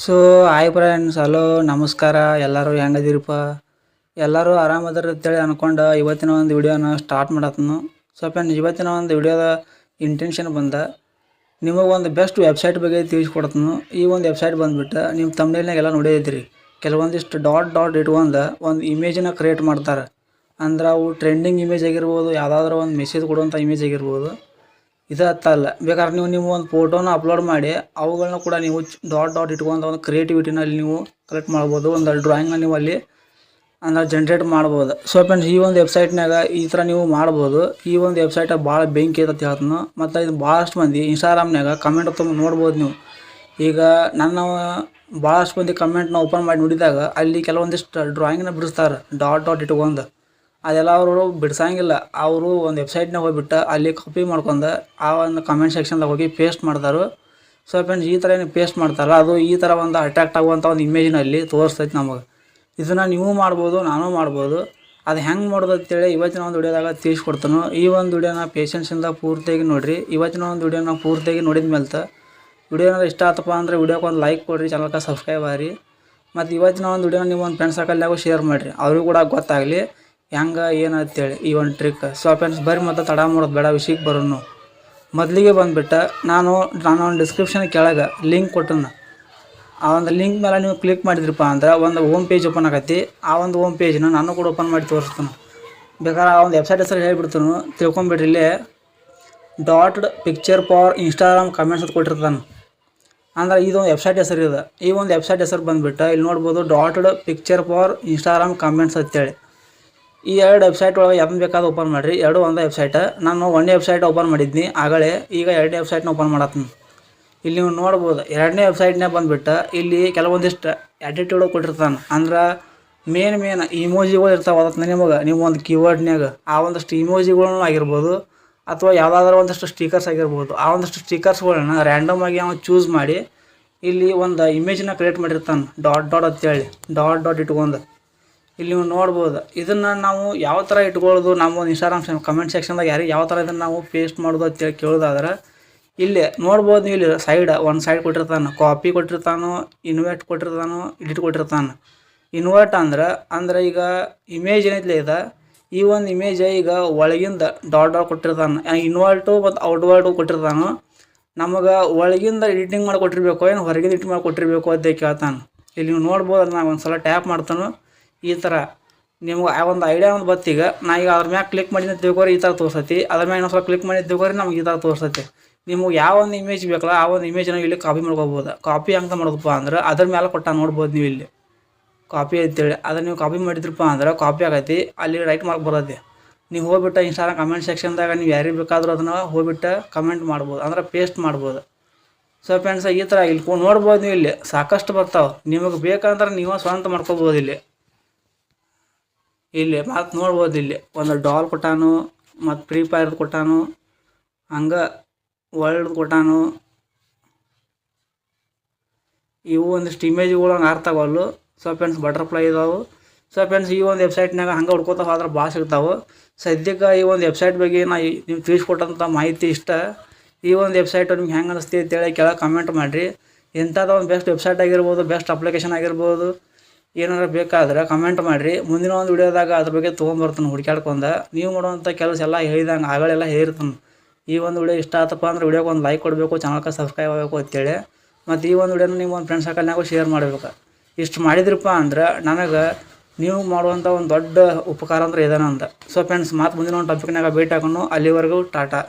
So hi friends hello ನಮಸ್ಕಾರ, ಎಲ್ಲರೂ ಹೆಂಗದಿರಪ್ಪ? ಎಲ್ಲರೂ ಆರಾಮದಾರ ಅಂತೇಳಿ ಅನ್ಕೊಂಡು ಇವತ್ತಿನ ಒಂದು ವಿಡಿಯೋನ ಸ್ಟಾರ್ಟ್ ಮಾಡತ್ತನು ಸೊ ಫ್ರೆಂಡ್ಸ್ ಇವತ್ತಿನ ಒಂದು ವಿಡಿಯೋದ ಇಂಟೆನ್ಷನ್ ಬಂದ, ನಿಮಗೆ ಒಂದು ಬೆಸ್ಟ್ ವೆಬ್ಸೈಟ್ ಬಗ್ಗೆ ತಿಳಿಸ್ಕೊಡ್ತನು. ಈ ಒಂದು ವೆಬ್ಸೈಟ್ ಬಂದುಬಿಟ್ಟು ನೀವು ತಮ್ಮನೇಲಿನಾಗೆಲ್ಲ ನೋಡಿದ್ರಿ ಕೆಲವೊಂದಿಷ್ಟು ಡಾಟ್ ಡಾಟ್ ಇಟ್ಕೊಂಡು ಒಂದು ಇಮೇಜನ್ನ ಕ್ರಿಯೇಟ್ ಮಾಡ್ತಾರೆ. ಅಂದ್ರೆ ಅವು ಟ್ರೆಂಡಿಂಗ್ ಇಮೇಜ್ ಆಗಿರ್ಬೋದು, ಯಾವುದಾದ್ರೂ ಒಂದು ಮೆಸೇಜ್ ಕೊಡುವಂಥ ಇಮೇಜ್ ಆಗಿರ್ಬೋದು. ಇದು ಅಲ್ಲ. ಬೇಕಾದ್ರೆ ನೀವು ನೀವು ಒಂದು ಫೋಟೋನ ಅಪ್ಲೋಡ್ ಮಾಡಿ ಅವುಗಳನ್ನ ಕೂಡ ನೀವು ಡಾಟ್ ಡಾಟ್ ಇಟ್ಕೊಂಡು ಒಂದು ಕ್ರಿಯೇಟಿವಿಟಿನಲ್ಲಿ ನೀವು ಕಲೆಕ್ಟ್ ಮಾಡ್ಬೋದು. ಒಂದು ಡ್ರಾಯಿಂಗ್ನ ನೀವು ಅಲ್ಲಿ ಅಂದ್ರೆ ಜನ್ರೇಟ್ ಮಾಡ್ಬೋದು. ಸೊ ಫ್ರೆಂಡ್ಸ್ ಈ ಒಂದು ವೆಬ್ಸೈಟ್ನಾಗ ಈ ಥರ ನೀವು ಮಾಡ್ಬೋದು. ಈ ಒಂದು ವೆಬ್ಸೈಟ್ ಭಾಳ ಬೆಂಕಿ ಅಂತ ಹೇಳ್ತಾನು. ಮತ್ತು ಇದು ಭಾಳಷ್ಟು ಮಂದಿ ಇನ್ಸ್ಟಾಗ್ರಾಮ್ನಾಗ ಕಮೆಂಟ್ ತುಂಬ ನೋಡ್ಬೋದು ನೀವು. ಈಗ ನನ್ನ ಭಾಳಷ್ಟು ಮಂದಿ ಕಮೆಂಟ್ನ ಓಪನ್ ಮಾಡಿ ನೋಡಿದಾಗ ಅಲ್ಲಿ ಕೆಲವೊಂದಿಷ್ಟು ಡ್ರಾಯಿಂಗ್ನ ಬಿಡಿಸ್ತಾರೆ. ಡಾಟ್ ಡಾಟ್ ಇಟ್ಕೊಂಡು. ಅದೆಲ್ಲ ಅವರು ಬಿಡ್ಸಂಗಿಲ್ಲ. ಅವರು ಒಂದು ವೆಬ್ಸೈಟ್ನಾಗ ಹೋಗ್ಬಿಟ್ಟು ಅಲ್ಲಿ ಕಾಪಿ ಮಾಡ್ಕೊಂಡು ಆ ಒಂದು ಕಮೆಂಟ್ ಸೆಕ್ಷನ್ದಾಗ ಹೋಗಿ ಪೇಸ್ಟ್ ಮಾಡ್ತಾರೆ. ಸೊ ಫ್ರೆಂಡ್ಸ್ ಈ ಥರ ಏನು ಪೇಸ್ಟ್ ಮಾಡ್ತಾರಲ್ಲ ಅದು ಈ ಥರ ಒಂದು ಅಟ್ರಾಕ್ಟ್ ಆಗುವಂಥ ಒಂದು ಇಮೇಜ್ನಲ್ಲಿ ತೋರಿಸ್ತೈತೆ ನಮಗೆ. ಇದನ್ನು ನೀವು ಮಾಡ್ಬೋದು, ನಾನು ಮಾಡ್ಬೋದು. ಅದು ಹೆಂಗೆ ಮಾಡೋದು ಅಂತೇಳಿ ಇವತ್ತಿನ ಒಂದು ವಿಡಿಯೋದಾಗ ತಿಳಿಸ್ಕೊಡ್ತಾನು. ಈ ಒಂದು ವಿಡಿಯೋನ ಪೇಷನ್ಸಿಂದ ಪೂರ್ತಿಯಾಗಿ ನೋಡಿರಿ. ಇವತ್ತಿನ ಒಂದು ವಿಡಿಯೋನ ಪೂರ್ತಿಯಾಗಿ ನೋಡಿದ ಮೇಲೆ ವಿಡಿಯೋನ ಇಷ್ಟ ಆತಪ್ಪ ಅಂದರೆ ವಿಡಿಯೋಕ್ಕೆ ಒಂದು ಲೈಕ್ ಕೊಡಿರಿ ಚಾನಲ್ಗೆ ಸಬ್ಸ್ಕ್ರೈಬ್ ಆಗಿರಿ. ಮತ್ತು ಇವತ್ತಿನ ಒಂದು ವಿಡಿಯೋನ ನಿಮ್ಮ ಒಂದು ಫ್ರೆಂಡ್ಸ್ ಸರ್ಕಲ್ನಾಗೂ ಶೇರ್ ಮಾಡಿರಿ. ಅವ್ರಿಗೂ ಕೂಡ ಗೊತ್ತಾಗಲಿ. ಹೆಂಗೆ, ಏನು ಅಂತೇಳಿ, ಈ ಒಂದು ಟ್ರಿಕ್ ಸೊ ಫ್ರೆಂಡ್ಸ್ ಬರ್ರಿ ಮತ್ತು ತಡ ಮಾಡೋದು ಬೇಡ ವಿಷಯಕ್ಕೆ ಬರೋನು. ಮೊದಲಿಗೆ ಬಂದುಬಿಟ್ಟು ನಾನು ನಾನು ಡಿಸ್ಕ್ರಿಪ್ಷನ್ ಕೆಳಗೆ ಲಿಂಕ್ ಕೊಟ್ಟನ. ಆ ಒಂದು ಲಿಂಕ್ ಮೇಲೆ ನೀವು ಕ್ಲಿಕ್ ಮಾಡಿದ್ರಪ್ಪ ಅಂದ್ರೆ, ಒಂದು ಓಮ್ ಪೇಜ್ ಓಪನ್ ಆಗತ್ತೆ ಆ ಒಂದು ಓಮ್ ಪೇಜ್ನ ನಾನು ಕೂಡ ಓಪನ್ ಮಾಡಿ ತೋರಿಸ್ತಾನೆ. ಬೇಕಾದ್ರೆ ಆ ಒಂದು ವೆಬ್ಸೈಟ್ ಹೆಸರು ಹೇಳ್ಬಿಡ್ತಾನು, ತಿಳ್ಕೊಂಬಿಡ್ರಿ ಇಲ್ಲೇ. Dotted picture power Instagram comments ಅಂತ ಕೊಟ್ಟಿರ್ತಾನೆ. ಅಂದ್ರೆ ಇದೊಂದು ವೆಬ್ಸೈಟ್ ಹೆಸರು ಇದೆ ಈ ಒಂದು ವೆಬ್ಸೈಟ್ ಹೆಸರು ಬಂದುಬಿಟ್ಟು, ಇಲ್ಲಿ ನೋಡ್ಬೋದು dotted picture power Instagram comments ಅಂತೇಳಿ. ಈ ಎರಡು ವೆಬ್ಸೈಟ್ ಒಳಗೆ ಯಾವ್ದು ಬೇಕಾದ್ರೆ ಓಪನ್ ಮಾಡಿರಿ. ಎರಡು ಒಂದೇ ವೆಬ್ಸೈಟ್ ನಾನು ಒಂದೇ ವೆಬ್ಸೈಟ್ ಓಪನ್ ಮಾಡಿದ್ನಿ. ಆಗಲೇ ಈಗ ಎರಡನೇ ವೆಬ್ಸೈಟ್ನ ಓಪನ್ ಮಾಡತ್ತೀನಿ. ಇಲ್ಲಿ ನೀವು ನೋಡ್ಬೋದು, ಎರಡನೇ ವೆಬ್ಸೈಟ್ನೇ ಬಂದುಬಿಟ್ಟು ಇಲ್ಲಿ ಕೆಲವೊಂದಿಷ್ಟು ಆ್ಯಟಿಟ್ಯೂಡ್ ಕೊಟ್ಟಿರ್ತಾನೆ. ಅಂದ್ರೆ ಮೇನ್ ಮೇನ್ ಇಮೋಜಿಗಳು ಇರ್ತಾವೆ ಅದಕ್ಕೆ ನಿಮಗೆ. ನೀವು ಒಂದು ಕೀವರ್ಡ್ನ್ಯಾಗ ಆ ಒಂದಷ್ಟು ಇಮೋಜಿಗಳನ್ನ ಆಗಿರ್ಬೋದು, ಅಥವಾ ಯಾವುದಾದ್ರೂ ಒಂದಷ್ಟು ಸ್ಟಿಕರ್ಸ್ ಆಗಿರ್ಬೋದು. ಆ ಒಂದಷ್ಟು ಸ್ಟಿಕರ್ಸ್ಗಳನ್ನ ರ್ಯಾಂಡಮ್ ಆಗಿ ಅವನು ಚೂಸ್ ಮಾಡಿ, ಇಲ್ಲಿ ಒಂದು ಇಮೇಜನ್ನ ಕ್ರಿಯೇಟ್ ಮಾಡಿರ್ತಾನೆ. ಡಾಟ್ ಡಾಟ್ ಅಂತೇಳಿ. ಡಾಟ್ ಡಾಟ್ ಇಟ್ಕೊಂಡು. ಇಲ್ಲಿ ನೀವು ನೋಡ್ಬೋದು. ಇದನ್ನು ನಾವು ಯಾವ ಥರ ಇಟ್ಕೊಳ್ಳೋದು ನಮ್ಮ ಇನ್ಸ್ಟಾಗ್ರಾಮ್ ಕಮೆಂಟ್ ಸೆಕ್ಷನ್ದಾಗ ಯಾರಿಗೆ ಯಾವ ಥರ ಇದನ್ನು ನಾವು ಪೇಸ್ಟ್ ಮಾಡೋದು ಅಂತೇಳಿ ಕೇಳೋದಾದ್ರೆ, ಇಲ್ಲಿ ನೋಡ್ಬೋದು ಇಲ್ಲಿ ಸೈಡ್ ಒಂದು ಸೈಡ್ ಕೊಟ್ಟಿರ್ತಾನೆ ಕಾಪಿ ಕೊಟ್ಟಿರ್ತಾನೋ ಇನ್ವರ್ಟ್ ಕೊಟ್ಟಿರ್ತಾನೋ ಎಡಿಟ್ ಕೊಟ್ಟಿರ್ತಾನೆ. ಇನ್ವರ್ಟ್ ಅಂದ್ರೆ ಅಂದ್ರೆ ಈಗ ಇಮೇಜ್ ಏನೈತಿ ಇದೆ, ಈ ಒಂದು ಇಮೇಜ್ ಈಗ ಒಳಗಿಂದ ಡಾಟ್ ಡಾಟ್ ಕೊಟ್ಟಿರ್ತಾನೆ. ಇನ್ವರ್ಟು ಮತ್ತು ಔಟ್ವರ್ಡು ಕೊಟ್ಟಿರ್ತಾನೋ, ನಮಗೆ ಒಳಗಿಂದ ಎಡಿಟಿಂಗ್ ಮಾಡಿ ಕೊಟ್ಟಿರ್ಬೇಕು, ಏನು ಹೊರಗಿಂದ ಎಡಿಟ್ ಮಾಡಿ ಕೊಟ್ಟಿರ್ಬೇಕು ಅಂತ ಕೇಳ್ತಾನೆ. ಇಲ್ಲಿ ನೀವು ನೋಡ್ಬೋದು, ಅದನ್ನ ಒಂದು ಸಲ ಟ್ಯಾಪ್ ಮಾಡ್ತಾನೋ ಈ ಥರ ನಿಮ್ಗೆ ಆ ಒಂದು ಐಡಿಯಾ ಒಂದು ಬತ್ತೀಗ ನಾ ಈಗ ಅದ್ರ ಮ್ಯಾಗ ಕ್ಲಿಕ್ ಮಾಡಿದ ತಿಳ್ಕೊರಿ ಈ ಥರ ತೋರಿಸತಿ. ಅದ್ರ ಮ್ಯಾಗ ಇನ್ನೊಂದು ಸ್ವಲ್ಪ ಕ್ಲಿಕ್ ಮಾಡಿದ ತಿಳ್ಕೊರಿ ನಮ್ಗೆ ಈ ಥರ ತೋರಿಸತಿ. ನಿಮಗೆ ಯಾವ ಒಂದು ಇಮೇಜ್ ಬೇಕಲ್ಲ, ಆ ಒಂದು ಇಮೇಜನ್ನ ಇಲ್ಲಿ ಕಾಪಿ ಮಾಡ್ಕೋಬೋದು. ಕಾಪಿ ಅಂತ ಮಾಡೋದಪ್ಪ ಅಂದ್ರೆ ಅದ್ರ ಮೇಲೆ ಕೊಟ್ಟ ನೋಡ್ಬೋದು ನೀವು ಇಲ್ಲಿ. ಕಾಪಿ ಅಂತೇಳಿ ಅದನ್ನ ನೀವು ಕಾಪಿ ಮಾಡಿದ್ರಪ್ಪ ಅಂದ್ರೆ ಕಾಪಿ ಆಗೈತಿ. ಅಲ್ಲಿ ರೈಟ್ ಮಾರ್ಕ್ ಬರೋದೆ ನೀವು ಹೋಗ್ಬಿಟ್ಟು ಇನ್ಸ್ಟಾಗ್ರಾಮ್ ಕಮೆಂಟ್ ಸೆಕ್ಷನ್ದಾಗ ನೀವು ಯಾರಿಗೆ ಬೇಕಾದರೂ ಅದನ್ನು ಹೋಗ್ಬಿಟ್ಟು ಕಮೆಂಟ್ ಮಾಡ್ಬೋದು. ಅಂದ್ರೆ ಪೇಸ್ಟ್ ಮಾಡ್ಬೋದು. ಸೊ ಫ್ರೆಂಡ್ಸ್ ಈ ಥರ ಇಲ್ಲಿ ನೋಡ್ಬೋದು ನೀವು ಇಲ್ಲಿ. ಸಾಕಷ್ಟು ಬರ್ತಾವೆ. ನಿಮಗೆ ಬೇಕಂದ್ರೆ ನೀವು ಸ್ವಂತ ಮಾಡ್ಕೋಬೋದು ಇಲ್ಲಿ. ಇಲ್ಲಿ ಮತ್ ನೋಡ್ಬೋದು ಇಲ್ಲಿ. ಒಂದು ಡಾಲ್ ಕೊಟ್ಟಾನು, ಮತ್ತು ಫ್ರೀ ಫೈರ್ ಕೊಟ್ಟಾನು, ಹಂಗೆ ವರ್ಲ್ಡ್ ಕೊಟ್ಟಾನು. ಇವು ಒಂದಿಷ್ಟು ಇಮೇಜ್ಗಳು ಹಂಗೆ ಅರ್ಥ ಆಗವಲ್ಲು ಸೊ ಫ್ರೆಂಡ್ಸ್ ಬಟರ್ಫ್ಲೈ ಇದಾವೆ. ಸೊ ಫ್ರೆಂಡ್ಸ್ ಈ ಒಂದು ವೆಬ್ಸೈಟ್ನಾಗ ಹಂಗೆ ಹುಡ್ಕೋತ ಹೋದ್ರೆ ಭಾಳ ಸಿಗ್ತಾವೆ. ಸದ್ಯಕ್ಕೆ ಈ ಒಂದು ವೆಬ್ಸೈಟ್ ಬಗ್ಗೆ ನಾ ನೀವು ತಿಳಿಸ್ಕೊಟ್ಟಂಥ ಮಾಹಿತಿ ಇಷ್ಟ. ಈ ಒಂದು ವೆಬ್ಸೈಟ್ ನಿಮ್ಗೆ ಹೆಂಗೆ ಅನಿಸ್ತೀವಿ ಅಂತೇಳಿ ಕೆಳಗೆ ಕಮೆಂಟ್ ಮಾಡಿರಿ. ಎಂಥದ್ದು ಒಂದು ಬೆಸ್ಟ್ ವೆಬ್ಸೈಟ್ ಆಗಿರ್ಬೋದು ಬೆಸ್ಟ್ ಅಪ್ಲಿಕೇಶನ್ ಆಗಿರ್ಬೋದು. ಏನಾರು ಬೇಕಾದ್ರೆ ಕಮೆಂಟ್ ಮಾಡಿರಿ. ಮುಂದಿನ ಒಂದು ವಿಡಿಯೋದಾಗ ಅದ್ರ ಬಗ್ಗೆ ತೊಗೊಂಬರ್ತಾನೆ, ಹುಡುಕ್ಯಾಡ್ಕೊಂಡ. ನೀವು ಮಾಡುವಂಥ ಕೆಲಸ ಎಲ್ಲ ಹೇಳಿದಂಗೆ ಆಗಳೆಲ್ಲ ಹೇಳಿರ್ತಾನೆ. ಈ ಒಂದು ವಿಡಿಯೋ ಇಷ್ಟ ಆತಪ್ಪ ಅಂದ್ರೆ ವಿಡಿಯೋಗೆ ಒಂದು ಲೈಕ್ ಕೊಡಬೇಕು ಚಾನಲ್ಗೆ ಸಬ್ಸ್ಕ್ರೈಬ್ ಆಗಬೇಕು ಅಂತೇಳಿ. ಮತ್ತು ಈ ಒಂದು ವಿಡಿಯೋನ ನೀವು ಒಂದು ಫ್ರೆಂಡ್ಸ್ ಸರ್ಕಲ್ನಾಗೂ ಶೇರ್ ಮಾಡಬೇಕು. ಇಷ್ಟು ಮಾಡಿದ್ರಪ್ಪ ಅಂದ್ರೆ ನನಗೆ ನೀವು ಮಾಡುವಂಥ ಒಂದು ದೊಡ್ಡ ಉಪಕಾರ ಅಂದ್ರೆ ಇದಾನ ಅಂತ ಸೊ ಫ್ರೆಂಡ್ಸ್ ಮಾತು ಮುಂದಿನ ಒಂದು ಟಾಪಿಕ್ನಾಗ ಭೇಟಿ ಹಾಕೊಂಡು ಅಲ್ಲಿವರೆಗೂ ಟಾಟಾ.